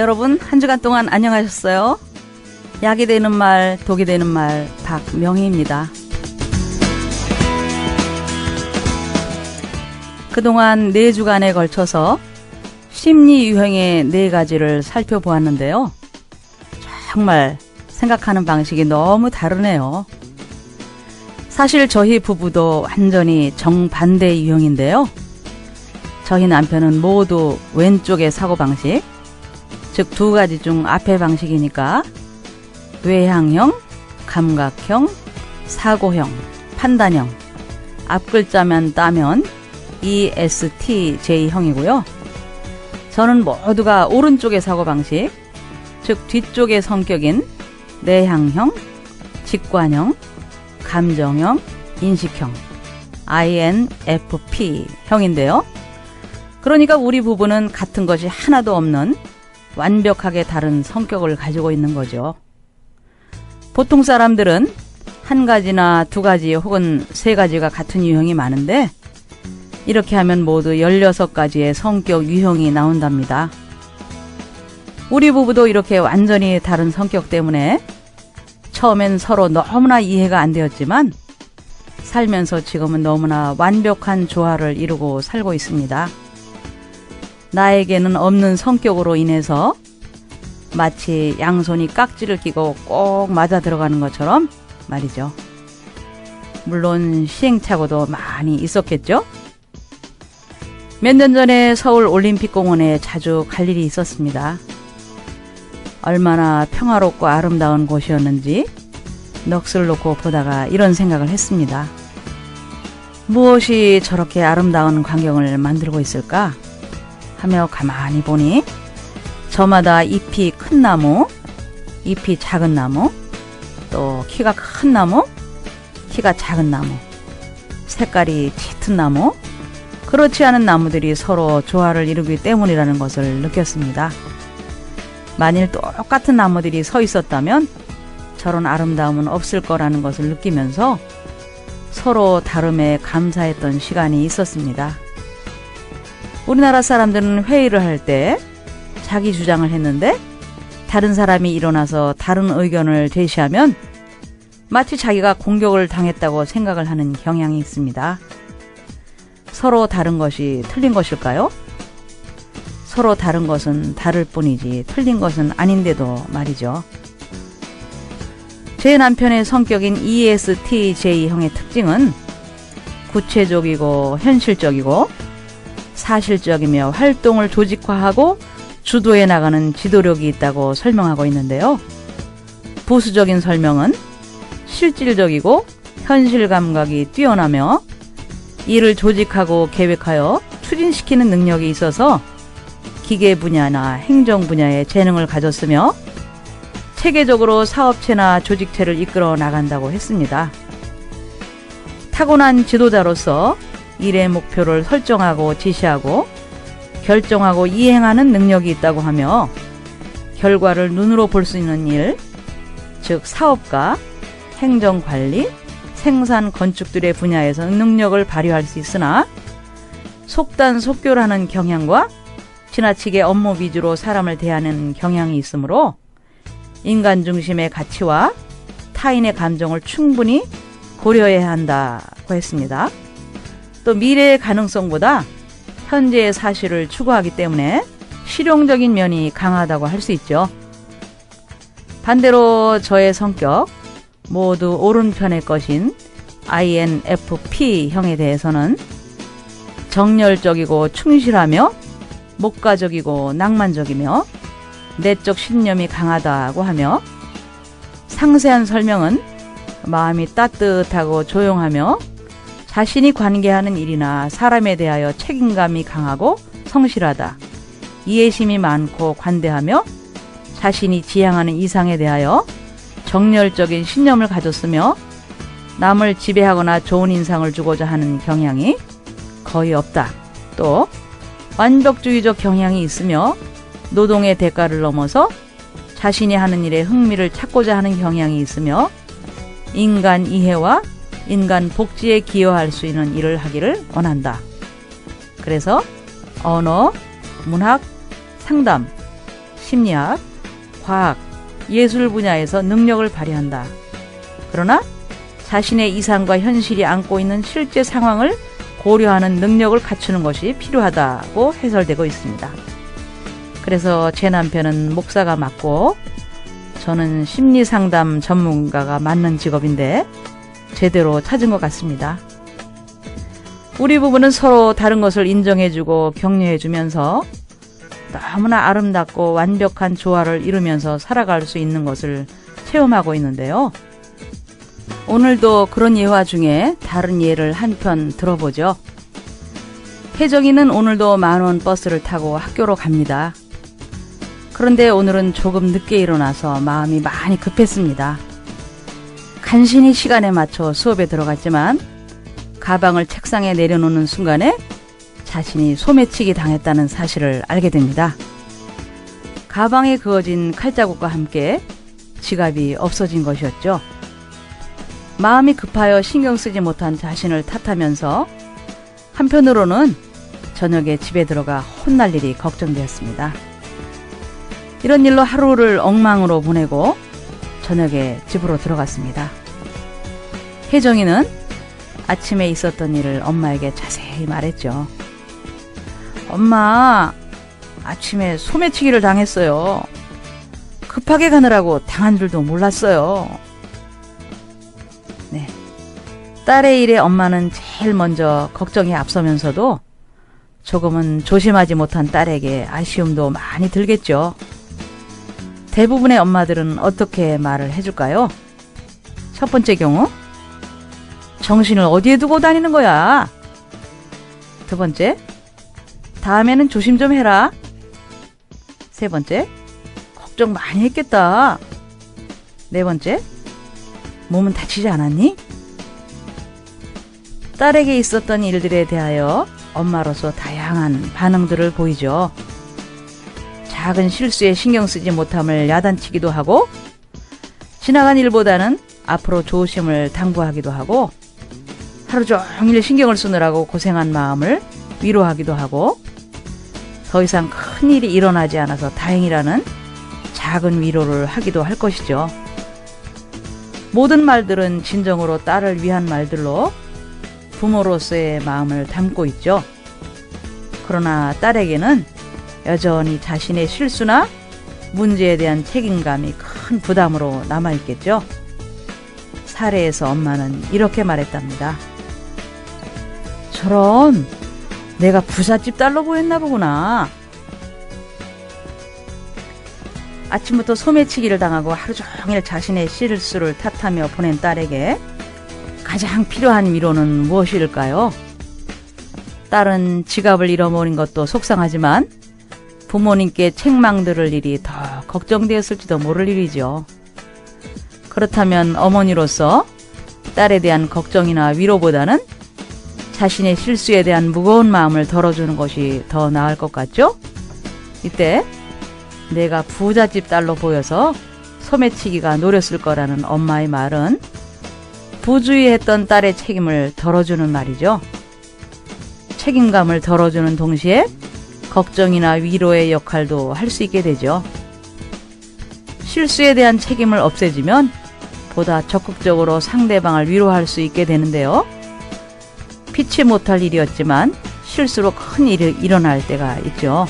여러분 한 주간 동안 안녕하셨어요? 약이 되는 말, 독이 되는 말 박명희입니다. 그동안 네 주간에 걸쳐서 심리 유형의 네 가지를 살펴보았는데요. 정말 생각하는 방식이 너무 다르네요. 사실 저희 부부도 완전히 정반대 유형인데요. 저희 남편은 모두 왼쪽의 사고방식, 즉 두 가지 중 앞의 방식이니까 외향형, 감각형, 사고형, 판단형, 앞 글자만 따면 ESTJ형이고요. 저는 모두가 오른쪽의 사고 방식, 즉 뒤쪽의 성격인 내향형, 직관형, 감정형, 인식형, INFP형인데요. 그러니까 우리 부부는 같은 것이 하나도 없는 완벽하게 다른 성격을 가지고 있는 거죠. 보통 사람들은 한 가지나 두 가지 혹은 세 가지가 같은 유형이 많은데 이렇게 하면 모두 16가지의 성격 유형이 나온답니다. 우리 부부도 이렇게 완전히 다른 성격 때문에 처음엔 서로 너무나 이해가 안 되었지만 살면서 지금은 너무나 완벽한 조화를 이루고 살고 있습니다. 나에게는 없는 성격으로 인해서 마치 양손이 깍지를 끼고 꼭 맞아 들어가는 것처럼 말이죠. 물론 시행착오도 많이 있었겠죠? 몇 년 전에 서울 올림픽공원에 자주 갈 일이 있었습니다. 얼마나 평화롭고 아름다운 곳이었는지 넋을 놓고 보다가 이런 생각을 했습니다. 무엇이 저렇게 아름다운 광경을 만들고 있을까? 하며 가만히 보니 저마다 잎이 큰 나무, 잎이 작은 나무, 또 키가 큰 나무, 키가 작은 나무, 색깔이 짙은 나무, 그렇지 않은 나무들이 서로 조화를 이루기 때문이라는 것을 느꼈습니다. 만일 똑같은 나무들이 서 있었다면 저런 아름다움은 없을 거라는 것을 느끼면서 서로 다름에 감사했던 시간이 있었습니다. 우리나라 사람들은 회의를 할 때 자기 주장을 했는데 다른 사람이 일어나서 다른 의견을 제시하면 마치 자기가 공격을 당했다고 생각을 하는 경향이 있습니다. 서로 다른 것이 틀린 것일까요? 서로 다른 것은 다를 뿐이지 틀린 것은 아닌데도 말이죠. 제 남편의 성격인 ESTJ형의 특징은 구체적이고 현실적이고 사실적이며 활동을 조직화하고 주도해 나가는 지도력이 있다고 설명하고 있는데요. 부수적인 설명은 실질적이고 현실 감각이 뛰어나며 일을 조직하고 계획하여 추진시키는 능력이 있어서 기계 분야나 행정 분야에 재능을 가졌으며 체계적으로 사업체나 조직체를 이끌어 나간다고 했습니다. 타고난 지도자로서 일의 목표를 설정하고 지시하고 결정하고 이행하는 능력이 있다고 하며 결과를 눈으로 볼 수 있는 일, 즉 사업가, 행정관리, 생산 건축들의 분야에서 능력을 발휘할 수 있으나 속단속교라는 경향과 지나치게 업무 위주로 사람을 대하는 경향이 있으므로 인간 중심의 가치와 타인의 감정을 충분히 고려해야 한다고 했습니다. 또 미래의 가능성보다 현재의 사실을 추구하기 때문에 실용적인 면이 강하다고 할 수 있죠. 반대로 저의 성격, 모두 오른편의 것인 INFP형에 대해서는 정열적이고 충실하며 목가적이고 낭만적이며 내적 신념이 강하다고 하며 상세한 설명은 마음이 따뜻하고 조용하며 자신이 관계하는 일이나 사람에 대하여 책임감이 강하고 성실하다. 이해심이 많고 관대하며 자신이 지향하는 이상에 대하여 정열적인 신념을 가졌으며 남을 지배하거나 좋은 인상을 주고자 하는 경향이 거의 없다. 또 완벽주의적 경향이 있으며 노동의 대가를 넘어서 자신이 하는 일에 흥미를 찾고자 하는 경향이 있으며 인간 이해와 인간 복지에 기여할 수 있는 일을 하기를 원한다. 그래서 언어, 문학, 상담, 심리학, 과학, 예술 분야에서 능력을 발휘한다. 그러나 자신의 이상과 현실이 안고 있는 실제 상황을 고려하는 능력을 갖추는 것이 필요하다고 해설되고 있습니다. 그래서 제 남편은 목사가 맞고 저는 심리 상담 전문가가 맞는 직업인데 제대로 찾은 것 같습니다. 우리 부부는 서로 다른 것을 인정해주고 격려해주면서 너무나 아름답고 완벽한 조화를 이루면서 살아갈 수 있는 것을 체험하고 있는데요. 오늘도 그런 예화 중에 다른 예를 한 편 들어보죠. 혜정이는 오늘도 만원 버스를 타고 학교로 갑니다. 그런데 오늘은 조금 늦게 일어나서 마음이 많이 급했습니다. 간신히 시간에 맞춰 수업에 들어갔지만 가방을 책상에 내려놓는 순간에 자신이 소매치기 당했다는 사실을 알게 됩니다. 가방에 그어진 칼자국과 함께 지갑이 없어진 것이었죠. 마음이 급하여 신경 쓰지 못한 자신을 탓하면서 한편으로는 저녁에 집에 들어가 혼날 일이 걱정되었습니다. 이런 일로 하루를 엉망으로 보내고 저녁에 집으로 들어갔습니다. 혜정이는 아침에 있었던 일을 엄마에게 자세히 말했죠. 엄마, 아침에 소매치기를 당했어요. 급하게 가느라고 당한 줄도 몰랐어요. 네. 딸의 일에 엄마는 제일 먼저 걱정이 앞서면서도 조금은 조심하지 못한 딸에게 아쉬움도 많이 들겠죠. 대부분의 엄마들은 어떻게 말을 해줄까요? 첫 번째 경우, 정신을 어디에 두고 다니는 거야? 두 번째, 다음에는 조심 좀 해라. 세 번째, 걱정 많이 했겠다. 네 번째, 몸은 다치지 않았니? 딸에게 있었던 일들에 대하여 엄마로서 다양한 반응들을 보이죠. 작은 실수에 신경 쓰지 못함을 야단치기도 하고, 지나간 일보다는 앞으로 조심을 당부하기도 하고, 하루 종일 신경을 쓰느라고 고생한 마음을 위로하기도 하고, 더 이상 큰 일이 일어나지 않아서 다행이라는 작은 위로를 하기도 할 것이죠. 모든 말들은 진정으로 딸을 위한 말들로 부모로서의 마음을 담고 있죠. 그러나 딸에게는 여전히 자신의 실수나 문제에 대한 책임감이 큰 부담으로 남아있겠죠. 사례에서 엄마는 이렇게 말했답니다. 저런, 내가 부잣집 딸로 보였나 보구나. 아침부터 소매치기를 당하고 하루 종일 자신의 실수를 탓하며 보낸 딸에게 가장 필요한 위로는 무엇일까요? 딸은 지갑을 잃어버린 것도 속상하지만 부모님께 책망 들을 일이 더 걱정되었을지도 모를 일이죠. 그렇다면 어머니로서 딸에 대한 걱정이나 위로보다는 자신의 실수에 대한 무거운 마음을 덜어주는 것이 더 나을 것 같죠? 이때 내가 부잣집 딸로 보여서 소매치기가 노렸을 거라는 엄마의 말은 부주의했던 딸의 책임을 덜어주는 말이죠. 책임감을 덜어주는 동시에 걱정이나 위로의 역할도 할 수 있게 되죠. 실수에 대한 책임을 없애주면 보다 적극적으로 상대방을 위로할 수 있게 되는데요. 피치 못할 일이었지만 실수로 큰 일이 일어날 때가 있죠.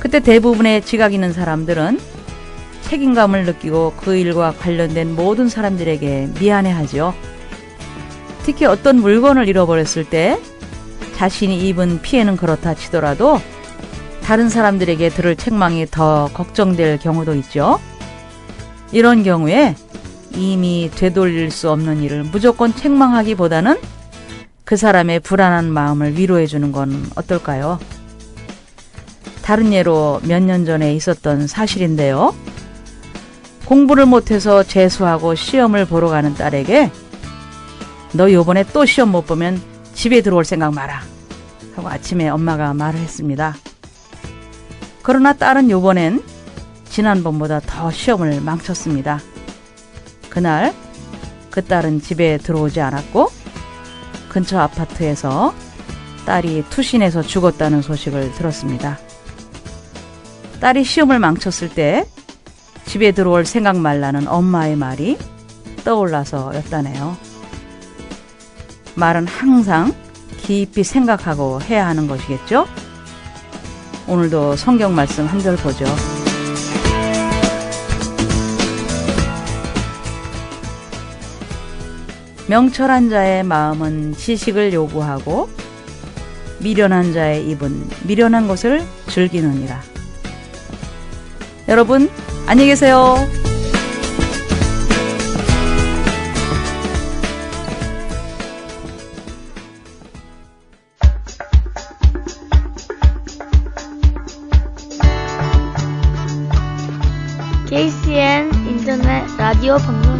그때 대부분의 지각 있는 사람들은 책임감을 느끼고 그 일과 관련된 모든 사람들에게 미안해하죠. 특히 어떤 물건을 잃어버렸을 때 자신이 입은 피해는 그렇다 치더라도 다른 사람들에게 들을 책망이 더 걱정될 경우도 있죠. 이런 경우에 이미 되돌릴 수 없는 일을 무조건 책망하기보다는 그 사람의 불안한 마음을 위로해 주는 건 어떨까요? 다른 예로 몇 년 전에 있었던 사실인데요. 공부를 못해서 재수하고 시험을 보러 가는 딸에게 너 요번에 또 시험 못 보면 집에 들어올 생각 마라 하고 아침에 엄마가 말을 했습니다. 그러나 딸은 요번엔 지난번보다 더 시험을 망쳤습니다. 그날 그 딸은 집에 들어오지 않았고 근처 아파트에서 딸이 투신해서 죽었다는 소식을 들었습니다. 딸이 시험을 망쳤을 때 집에 들어올 생각 말라는 엄마의 말이 떠올라서였다네요. 말은 항상 깊이 생각하고 해야 하는 것이겠죠? 오늘도 성경 말씀 한 절 보죠. 명철한 자의 마음은 지식을 요구하고 미련한 자의 입은 미련한 것을 즐기느니라. 여러분, 안녕히 계세요. 방송